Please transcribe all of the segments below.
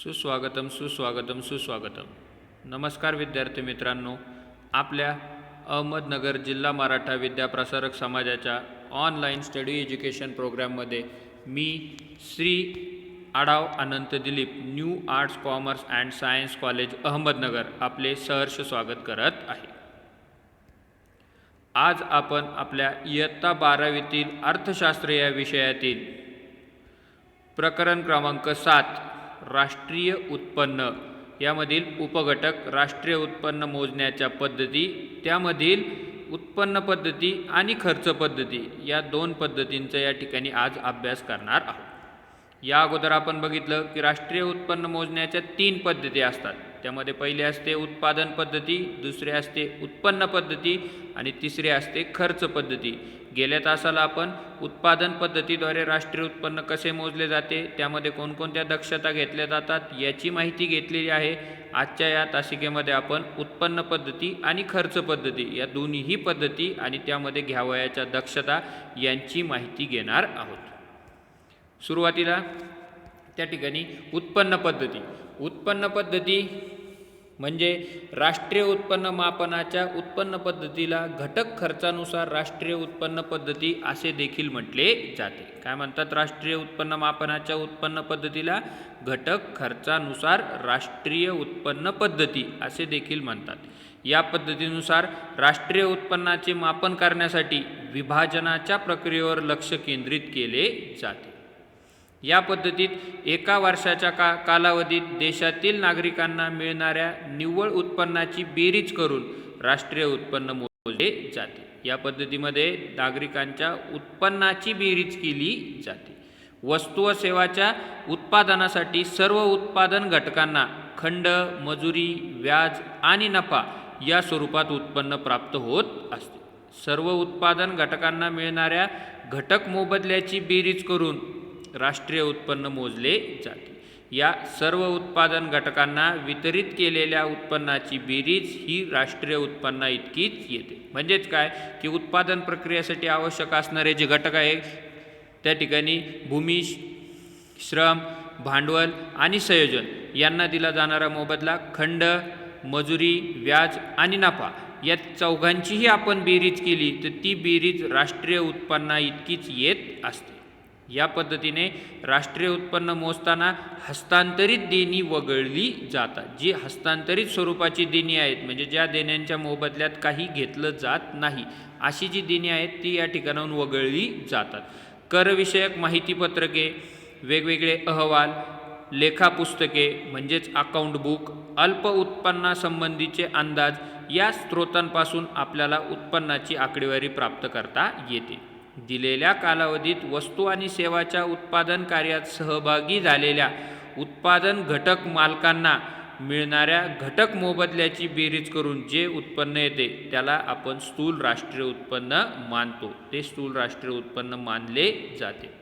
सुस्वागतम सुस्वागतम सुस्वागतम. नमस्कार विद्यार्थी मित्रांनो आपल्या अहमदनगर जिल्हा मराठा विद्याप्रसारक समाजाच्या ऑनलाईन स्टडी एज्युकेशन प्रोग्राममध्ये मी Shri Adav Anant Dilip new arts commerce and science college Ahmednagar आपले सहर्ष स्वागत करत आहे. आज आपण आपल्या इयत्ता बारावीतील अर्थशास्त्र या विषयातील प्रकरण क्रमांक सात राष्ट्रीय उत्पन्न. यामधील उपघटक राष्ट्रीय उत्पन्न मोजण्याच्या पद्धती त्यामधील उत्पन्न पद्धती आणि खर्च पद्धती या दोन पद्धतींचा या ठिकाणी आज अभ्यास करणार आहोत. या अगोदर आपण बघितलं की राष्ट्रीय उत्पन्न मोजण्याच्या तीन पद्धती असतात. त्यामध्ये पहिले असते उत्पादन पद्धती दुसरे असते उत्पन्न पद्धती आणि तिसरे असते खर्च पद्धती. गेल्या तासाला आपण उत्पादन पद्धतीद्वारे राष्ट्रीय उत्पन्न कसे मोजले जाते त्यामध्ये कोणकोणत्या दक्षता घेतल्या जातात याची माहिती घेतलेली आहे. आजच्या या तासिकेमध्ये आपण उत्पन्न पद्धती आणि खर्च पद्धती या दोन्हीही पद्धती आणि त्यामध्ये घ्यावयाच्या दक्षता यांची माहिती घेणार आहोत. सुरुवातीला त्या ठिकाणी उत्पन्न पद्धती. उत्पन्न पद्धती म्हणजे राष्ट्रीय उत्पन्न मापनाच्या उत्पन्न पद्धतीला घटक खर्चानुसार राष्ट्रीय उत्पन्न पद्धती असे देखील म्हटले जाते. काय म्हणतात? राष्ट्रीय उत्पन्न मापनाच्या उत्पन्न पद्धतीला घटक खर्चानुसार राष्ट्रीय उत्पन्न पद्धती असे देखील म्हणतात. या पद्धतीनुसार राष्ट्रीय उत्पन्नाचे मापन करण्यासाठी विभाजनाच्या प्रक्रियेवर लक्ष केंद्रित केले जाते. या पद्धतीत एका वर्षाच्या का कालावधीत देशातील नागरिकांना मिळणाऱ्या निव्वळ उत्पन्नाची बेरीज करून राष्ट्रीय उत्पन्न मोजले जाते. या पद्धतीमध्ये नागरिकांच्या उत्पन्नाची बेरीज केली जाते. वस्तू व सेवाच्या उत्पादनासाठी सर्व उत्पादन घटकांना खंड मजुरी व्याज आणि नफा या स्वरूपात उत्पन्न प्राप्त होत असते. सर्व उत्पादन घटकांना मिळणाऱ्या घटक मोबदल्याची बेरीज करून राष्ट्रीय उत्पन्न मोजले जाते. या सर्व उत्पादन घटकांना वितरित केलेल्या उत्पन्नाची बेरीज ही राष्ट्रीय उत्पन्ना इतकीच येते. म्हणजेच काय? की उत्पादन प्रक्रियेसाठी आवश्यक असणारे जे घटक आहे त्या ठिकाणी भूमी श्रम भांडवल आणि संयोजन यांना दिला जाणारा मोबदला खंड मजुरी व्याज आणि नफा या चौघांचीही आपण बेरीज केली तर ती बेरीज राष्ट्रीय उत्पन्ना इतकीच येत असते. या पद्धतीने राष्ट्रीय उत्पन्न मोजताना हस्तांतरित देणी वगळली जातात. जी हस्तांतरित स्वरूपाची देणी आहेत म्हणजे ज्या देण्यांच्या मोबदल्यात काही घेतलं जात नाही अशी जी देणी आहेत ती या ठिकाणाहून वगळली जातात. करविषयक माहितीपत्रके वेगवेगळे अहवाल लेखापुस्तके म्हणजेच अकाउंट बुक अल्प उत्पन्नासंबंधीचे अंदाज या स्रोतांपासून आपल्याला उत्पन्नाची आकडेवारी प्राप्त करता येते. दिलेल्या कालावधीत वस्तू आणि सेवाच्या उत्पादन कार्यात सहभागी झालेल्या उत्पादन घटक मालकांना मिळणाऱ्या घटक मोबदल्याची बेरीज करून जे उत्पन्न येते त्याला आपण स्थूल राष्ट्रीय उत्पन्न मानतो. ते स्थूल राष्ट्रीय उत्पन्न मानले जाते.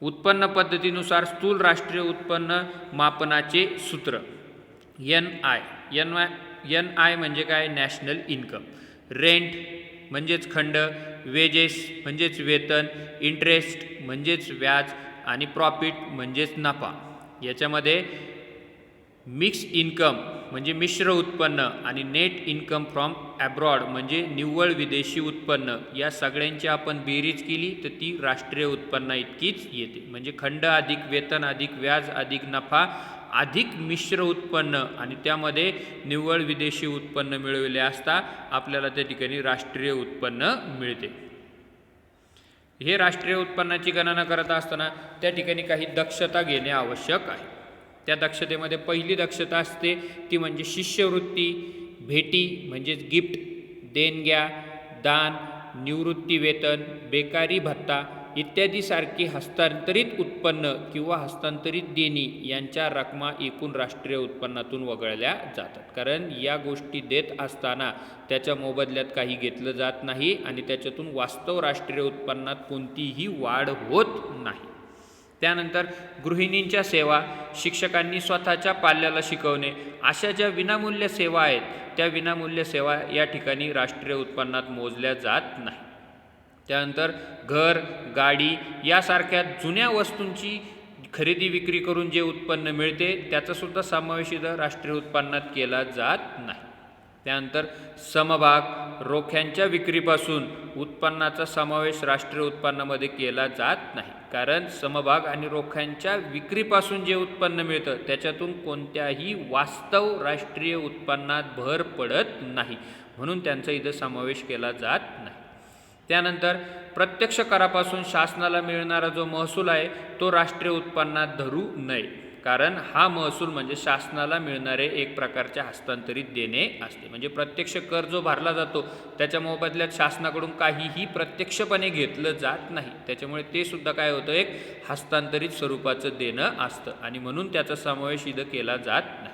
उत्पन्न पद्धतीनुसार स्थूल राष्ट्रीय उत्पन्न मापनाचे सूत्र N I. N I N I म्हणजे काय? National income. रेंट म्हणजेच खंड वेजेस म्हणजेच वेतन इंटरेस्ट म्हणजेच व्याज आणि प्रॉफिट म्हणजेच नफा. याच्यामध्ये मिक्स इन्कम म्हणजे मिश्र उत्पन्न आणि नेट इन्कम फ्रॉम ॲब्रॉड म्हणजे निव्वळ विदेशी उत्पन्न. या सगळ्यांची आपण बेरीज केली तर ती राष्ट्रीय उत्पन्ना इतकीच येते. म्हणजे खंड अधिक वेतन अधिक व्याज अधिक नफा अधिक मिश्र उत्पन्न आणि त्यामध्ये निव्वळ विदेशी उत्पन्न मिळविले असता आपल्याला त्या ठिकाणी राष्ट्रीय उत्पन्न मिळते. हे राष्ट्रीय उत्पन्नाची गणना करत असताना त्या ठिकाणी काही दक्षता घेणे आवश्यक आहे. त्या दक्षतेमध्ये पहिली दक्षता असते ती म्हणजे शिष्यवृत्ती भेटी म्हणजेच गिफ्ट देणग्या दान निवृत्ती वेतन बेकारी भत्ता इत्यादीसारखी हस्तांतरित उत्पन्न किंवा हस्तांतरित देणी यांच्या रकमा एकूण राष्ट्रीय उत्पन्नातून वगळल्या जातात. कारण या गोष्टी देत असताना त्याच्या मोबदल्यात काही घेतलं जात नाही आणि त्याच्यातून वास्तव राष्ट्रीय उत्पन्नात कोणतीही वाढ होत नाही. त्यानंतर गृहिणींच्या सेवा शिक्षकांनी स्वतःच्या पाल्याला शिकवणे अशा ज्या विनामूल्य सेवा आहेत त्या विनामूल्य सेवा या ठिकाणी राष्ट्रीय उत्पन्नात मोजल्या जात नाही त्यानंतर घर गाडी यासारख्या जुन्या वस्तूंची खरेदी विक्री करून जे उत्पन्न मिळते त्याचासुद्धा समावेश इथं राष्ट्रीय उत्पन्नात केला जात नाही. त्यानंतर समभाग रोख्यांच्या विक्रीपासून उत्पन्नाचा समावेश राष्ट्रीय उत्पन्नामध्ये केला जात नाही. कारण समभाग आणि रोख्यांच्या विक्रीपासून जे उत्पन्न मिळतं त्याच्यातून कोणत्याही वास्तव राष्ट्रीय उत्पन्नात भर पडत नाही. म्हणून त्यांचा इथं समावेश केला जात नाही. त्यानंतर प्रत्यक्ष करापासून शासनाला मिळणारा जो महसूल आहे तो राष्ट्रीय उत्पन्नात धरू नये. कारण हा महसूल म्हणजे शासनाला मिळणारे एक प्रकारचे हस्तांतरित देणे असते. म्हणजे प्रत्यक्ष कर जो भरला जातो त्याच्या मोबदल्यात शासनाकडून काहीही प्रत्यक्षपणे घेतलं जात नाही. त्याच्यामुळे ते सुद्धा काय होतं एक हस्तांतरित स्वरूपाचं देणं असतं आणि म्हणून त्याचा समावेश इथं केला जात नाही.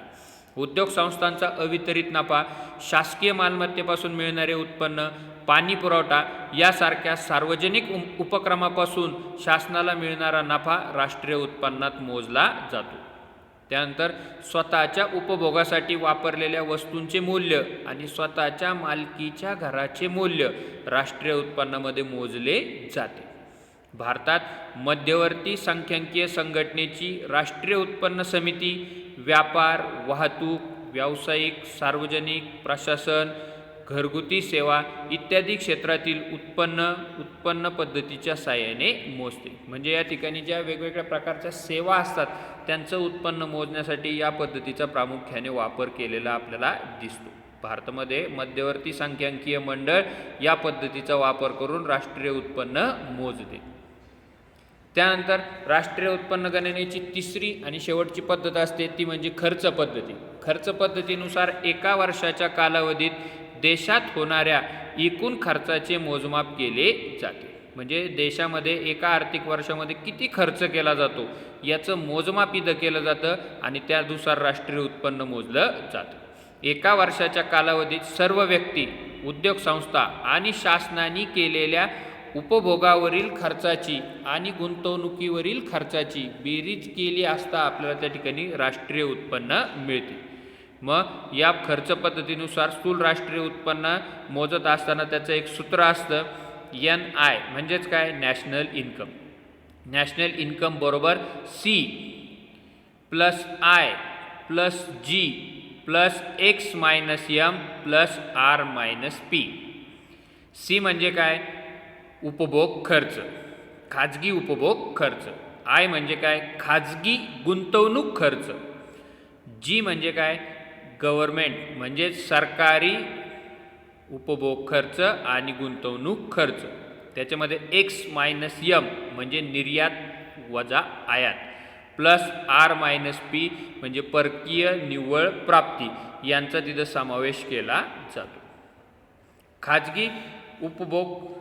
उद्योग संस्थांचा अवितरित नफा शासकीय मालमत्तेपासून मिळणारे उत्पन्न पाणी पुरवठा यासारख्या सार्वजनिक उप- उपक्रमापासून शासनाला मिळणारा नफा राष्ट्रीय उत्पन्नात मोजला जातो. त्यानंतर स्वतःच्या उपभोगासाठी वापरलेल्या वस्तूंचे मूल्य आणि स्वतःच्या मालकीच्या घराचे मूल्य राष्ट्रीय उत्पन्नामध्ये मोजले जाते. भारतात मध्यवर्ती सांख्यिकीय संघटनेची राष्ट्रीय उत्पन्न समिती व्यापार वाहतूक व्यावसायिक सार्वजनिक प्रशासन घरगुती सेवा इत्यादी क्षेत्रातील उत्पन्न उत्पन्न पद्धतीच्या साहाय्याने मोजते. म्हणजे या ठिकाणी ज्या वेगवेगळ्या प्रकारच्या सेवा असतात त्यांचं उत्पन्न मोजण्यासाठी या पद्धतीचा प्रामुख्याने वापर केलेला आपल्याला दिसतो. भारतामध्ये मध्यवर्ती सांख्यांकीय मंडळ या पद्धतीचा वापर करून राष्ट्रीय उत्पन्न मोजते. त्यानंतर राष्ट्रीय उत्पन्न गणनेची तिसरी आणि शेवटची पद्धत असते ती म्हणजे खर्च पद्धती. खर्च पद्धतीनुसार एका वर्षाच्या कालावधीत देशात होणाऱ्या एकूण खर्चाचे मोजमाप केले जाते. म्हणजे देशामध्ये एका आर्थिक वर्षामध्ये किती खर्च केला जातो याचं मोजमाप इथं केलं जातं आणि त्यानुसार राष्ट्रीय उत्पन्न मोजलं जातं. एका वर्षाच्या कालावधीत सर्व व्यक्ती उद्योग संस्था आणि शासनाने केलेल्या उपभोगावरील खर्चाची आणि गुंतवणुकीवरील खर्चाची बेरीज केली असता आपल्याला त्या ठिकाणी राष्ट्रीय उत्पन्न मिळते. मग या खर्च पद्धतीनुसार स्थूल राष्ट्रीय उत्पन्न मोजत असताना त्याचं एक सूत्र असतं एन आय म्हणजेच काय? नॅशनल इन्कम नॅशनल इन्कम बरोबर C plus I plus G plus X minus M plus R minus P C म्हणजे काय? उपभोग खर्च. खाजगी उपभोग खर्च. आय म्हणजे काय? खाजगी गुंतवणूक खर्च. जी म्हणजे काय? गव्हर्मेंट म्हणजे सरकारी उपभोग खर्च आणि गुंतवणूक खर्च. त्याच्यामध्ये एक्स मायनस यम म्हणजे निर्यात वजा आयात. प्लस आर मायनस पी म्हणजे परकीय निव्वळ प्राप्ती. यांचा तिथं समावेश केला जातो. खाजगी उपभोग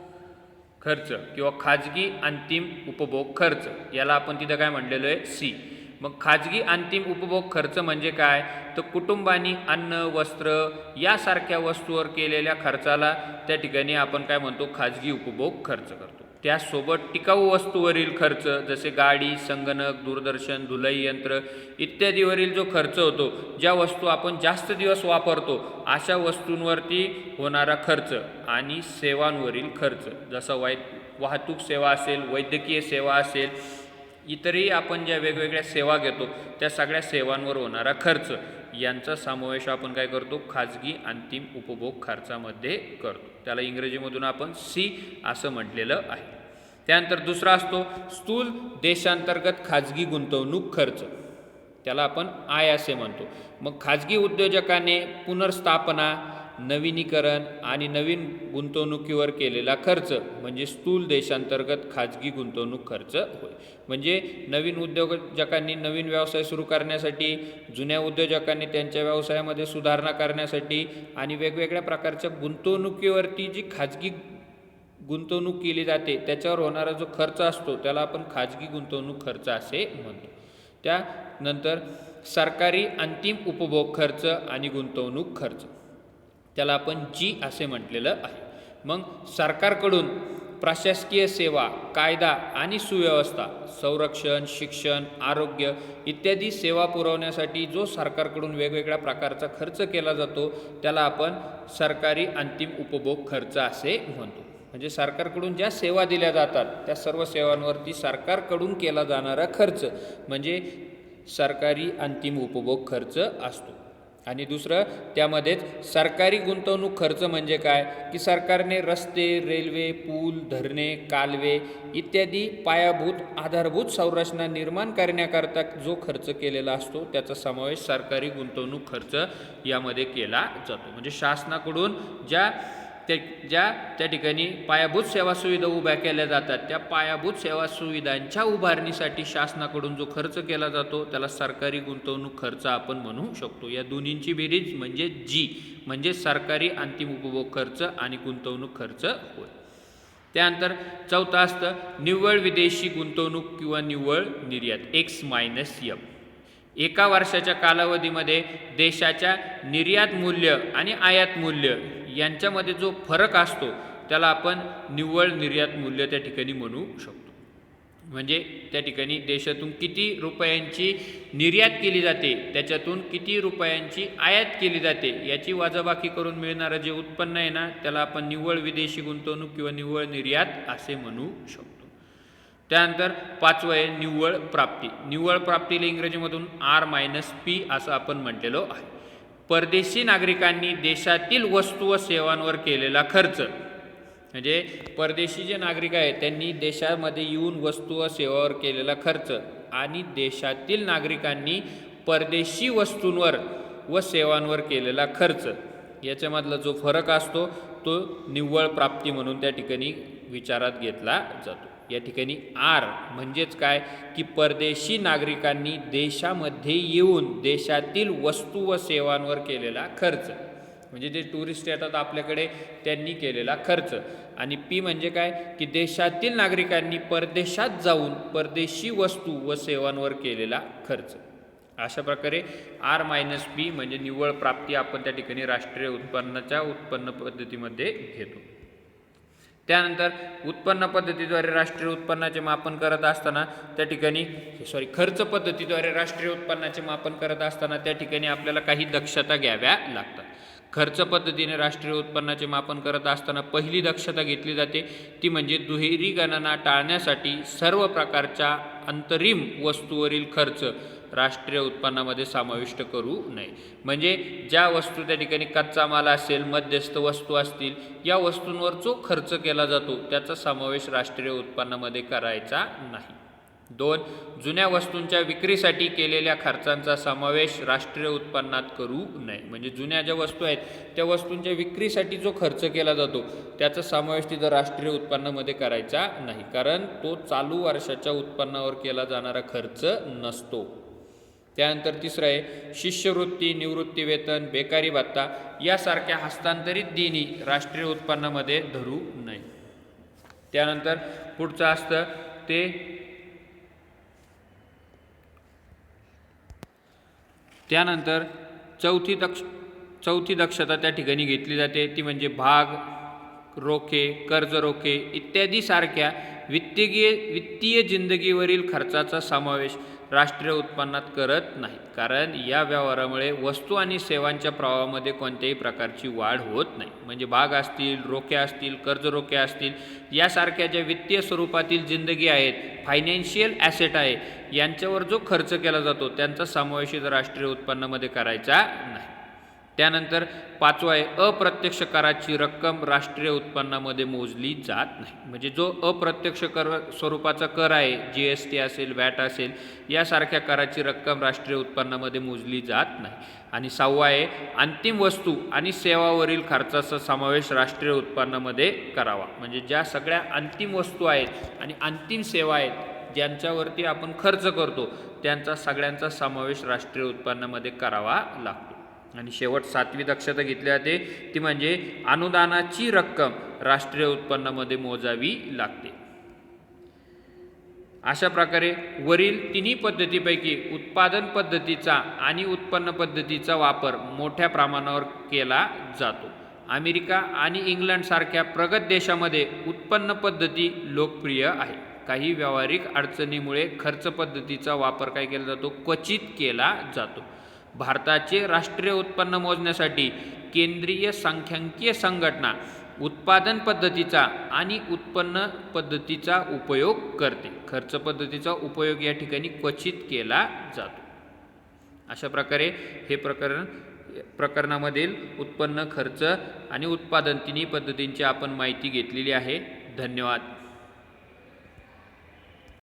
खर्च किंवा खाजगी अंतिम उपभोग खर्च याला आपण तिथं काय म्हणलेलं आहे? सी मग खाजगी अंतिम उपभोग खर्च म्हणजे काय? तर कुटुंबानी अन्न वस्त्र यासारख्या वस्तूवर केलेल्या खर्चाला त्या ठिकाणी आपण काय म्हणतो? खाजगी उपभोग खर्च करतो. त्यासोबत टिकाऊ वस्तूवरील खर्च जसे गाडी संगणक दूरदर्शन धुलाई यंत्र इत्यादीवरील जो खर्च होतो ज्या वस्तू आपण जास्त दिवस वापरतो अशा वस्तूंवरती होणारा खर्च आणि सेवांवरील खर्च. जसा वाय वाहतूक सेवा असेल वैद्यकीय सेवा असेल इतरही आपण ज्या वेगवेगळ्या सेवा घेतो त्या सगळ्या सेवांवर होणारा खर्च. यांचा समावेश आपण काय करतो? खाजगी अंतिम उपभोग खर्चामध्ये करतो. त्याला इंग्रजीमधून आपण सी असं म्हटलेलं आहे. त्यानंतर दुसरा असतो स्थूल देशांतर्गत खाजगी गुंतवणूक खर्च. त्याला आपण आय असे म्हणतो. मग खाजगी उद्योजकाने पुनर्स्थापना नवीनीकरण आणि नवीन गुंतवणुकीवर केलेला खर्च म्हणजे स्थूल देशांतर्गत खाजगी गुंतवणूक खर्च होय. म्हणजे नवीन उद्योजकांनी नवीन व्यवसाय सुरू करण्यासाठी जुन्या उद्योजकांनी त्यांच्या व्यवसायामध्ये सुधारणा करण्यासाठी आणि वेगवेगळ्या प्रकारच्या गुंतवणुकीवरती जी खाजगी गुंतवणूक केली जाते त्याच्यावर होणारा जो खर्च असतो त्याला आपण खाजगी गुंतवणूक खर्च असे म्हणतो. त्यानंतर सरकारी अंतिम उपभोग खर्च आणि गुंतवणूक खर्च. त्याला आपण जी असे म्हटलेलं आहे. मग सरकारकडून प्रशासकीय सेवा कायदा आणि सुव्यवस्था संरक्षण शिक्षण आरोग्य इत्यादी सेवा पुरवण्यासाठी जो सरकारकडून वेगवेगळ्या प्रकारचा खर्च केला जातो त्याला आपण सरकारी अंतिम उपभोग खर्च असे म्हणतो. म्हणजे सरकारकडून ज्या सेवा दिल्या जातात त्या सर्व सेवांवरती सरकारकडून केला जाणारा खर्च म्हणजे सरकारी अंतिम उपभोग खर्च असतो. आणि दुसरं त्यामध्येच सरकारी गुंतवणूक खर्च म्हणजे काय? की सरकारने रस्ते रेल्वे पूल धरणे कालवे इत्यादी पायाभूत आधारभूत संरचना निर्माण करण्याकरता जो खर्च केलेला असतो त्याचा समावेश सरकारी गुंतवणूक खर्च यामध्ये केला जातो. म्हणजे शासनाकडून ज्या त्या ज्या त्या ठिकाणी पायाभूत सेवा सुविधा उभ्या केल्या जातात त्या पायाभूत सेवा सुविधांच्या उभारणीसाठी शासनाकडून जो खर्च केला जातो त्याला सरकारी गुंतवणूक खर्च आपण म्हणू शकतो. या दोन्हींची बेरीज म्हणजे जी म्हणजे सरकारी अंतिम उपभोग खर्च आणि गुंतवणूक खर्च होय. त्यानंतर चौथं असतं निव्वळ विदेशी गुंतवणूक किंवा निव्वळ निर्यात एक्स मायनस यम एका वर्षाच्या कालावधीमध्ये देशाच्या निर्यात मूल्य आणि आयात मूल्य यांच्यामध्ये जो फरक असतो त्याला आपण निव्वळ निर्यात मूल्य त्या ठिकाणी म्हणू शकतो. म्हणजे त्या ठिकाणी देशातून किती रुपयांची निर्यात केली जाते त्याच्यातून किती रुपयांची आयात केली जाते याची वाजाबाकी करून मिळणारं जे उत्पन्न आहे ना त्याला आपण निव्वळ विदेशी गुंतवणूक किंवा निव्वळ निर्यात असे म्हणू शकतो. त्यानंतर पाचवं आहे निव्वळ प्राप्ती. निव्वळ प्राप्तीला इंग्रजीमधून आर मायनस पी असं आपण म्हटलेलो आहे. परदेशी नागरिकांनी देशातील वस्तू व सेवांवर केलेला खर्च. म्हणजे परदेशी जे नागरिक आहेत त्यांनी देशामध्ये येऊन वस्तू व सेवावर केलेला खर्च आणि देशातील नागरिकांनी परदेशी वस्तूंवर व सेवांवर केलेला खर्च. याच्यामधला जो फरक असतो तो निव्वळ प्राप्ती म्हणून त्या ठिकाणी विचारात घेतला जातो. या ठिकाणी आर म्हणजेच काय? की परदेशी नागरिकांनी देशामध्ये येऊन देशातील वस्तू व सेवांवर केलेला खर्च. म्हणजे जे टुरिस्ट येतात आपल्याकडे त्यांनी केलेला खर्च. आणि पी म्हणजे काय? की देशातील नागरिकांनी परदेशात जाऊन परदेशी वस्तू व सेवांवर केलेला खर्च. अशा प्रकारे आर मायनस पी म्हणजे निव्वळ प्राप्ती आपण त्या ठिकाणी राष्ट्रीय उत्पन्नाच्या उत्पन्न पद्धतीमध्ये घेतो. त्यानंतर उत्पन्न पद्धतीद्वारे राष्ट्रीय उत्पन्नाचे मापन करत असताना त्या ठिकाणी सॉरी खर्च पद्धतीद्वारे राष्ट्रीय उत्पन्नाचे मापन करत असताना त्या ठिकाणी आपल्याला काही दक्षता घ्याव्या लागतात. खर्च पद्धतीने राष्ट्रीय उत्पन्नाचे मापन करत असताना पहिली दक्षता घेतली जाते. ती म्हणजे दुहेरी गणना टाळण्यासाठी सर्व प्रकारच्या अंतरिम वस्तूवरील खर्च. राष्ट्रीय उत्पन्नामध्ये समाविष्ट करू नये. म्हणजे ज्या वस्तू त्या ठिकाणी कच्चा माल असेल मध्यस्थ वस्तू असतील या वस्तूंवर जो खर्च केला जातो त्याचा समावेश राष्ट्रीय उत्पन्नामध्ये करायचा नाही. दोन जुन्या वस्तूंच्या विक्रीसाठी केलेल्या खर्चांचा समावेश राष्ट्रीय उत्पन्नात करू नये. म्हणजे जुन्या ज्या वस्तू आहेत त्या वस्तूंच्या विक्रीसाठी जो खर्च केला जातो त्याचा समावेश तिथं राष्ट्रीय उत्पन्नामध्ये करायचा नाही. कारण तो चालू वर्षाच्या उत्पन्नावर केला जाणारा खर्च नसतो. त्यानंतर तिसरं आहे शिष्यवृत्ती निवृत्ती वेतन बेकारी भत्ता यासारख्या हस्तांतरित देणी राष्ट्रीय उत्पन्नामध्ये धरू नये. त्यानंतर पुढचं असतं ते त्यानंतर चौथी दक्ष चौथी दक्षता त्या ठिकाणी घेतली जाते. ती म्हणजे भाग रोखे कर्ज रोखे इत्यादी सारख्या वित्तीय वित्तीय जिंदगीवरील खर्चाचा समावेश राष्ट्रीय उत्पन्नात करत नाहीत. कारण या व्यवहारामुळे वस्तू आणि सेवांच्या प्रवाहामध्ये कोणत्याही प्रकारची वाढ होत नाही. म्हणजे भाग असतील रोखे असतील कर्ज रोखे असतील यासारख्या ज्या वित्तीय स्वरूपातील जिंदगी आहेत फायनान्शियल ॲसेट आहे यांच्यावर जो खर्च केला जातो त्यांचा समावेश राष्ट्रीय उत्पन्नामध्ये करायचा नाही. त्यानंतर पाचवा आहे अप्रत्यक्ष कराची रक्कम राष्ट्रीय उत्पन्नामध्ये मोजली जात नाही. म्हणजे जो अप्रत्यक्ष कर स्वरूपाचा कर आहे जी एस टी असेल वॅट असेल यासारख्या कराची रक्कम राष्ट्रीय उत्पन्नामध्ये मोजली जात नाही. आणि सहावा आहे अंतिम वस्तू आणि सेवावरील खर्चाचा समावेश राष्ट्रीय उत्पन्नामध्ये करावा. म्हणजे ज्या सगळ्या अंतिम वस्तू आहेत आणि अंतिम सेवा आहेत ज्यांच्यावरती आपण खर्च करतो त्यांचा सगळ्यांचा समावेश राष्ट्रीय उत्पन्नामध्ये करावा लागतो. आणि शेवट सातवी दक्षता घेतली जाते ती म्हणजे अनुदानाची रक्कम राष्ट्रीय उत्पन्नामध्ये मोजावी लागते. अशा प्रकारे वरील तिन्ही पद्धतीपैकी उत्पादन पद्धतीचा आणि उत्पन्न पद्धतीचा वापर मोठ्या प्रमाणावर केला जातो. अमेरिका आणि इंग्लंडसारख्या प्रगत देशामध्ये उत्पन्न पद्धती लोकप्रिय आहे. काही व्यावहारिक अडचणीमुळे खर्च पद्धतीचा वापर काय केला जातो? क्वचित केला जातो. भारताचे राष्ट्रीय उत्पन्न मोजण्यासाठी केंद्रीय सांख्यिकीय संघटना उत्पादन पद्धतीचा आणि उत्पन्न पद्धतीचा उपयोग करते. खर्च पद्धतीचा उपयोग या ठिकाणी क्वचित केला जातो. अशा प्रकारे हे प्रकरण प्रकरणामधील उत्पन्न खर्च आणि उत्पादन तिन्ही पद्धतींची आपण माहिती घेतलेली आहे. धन्यवाद.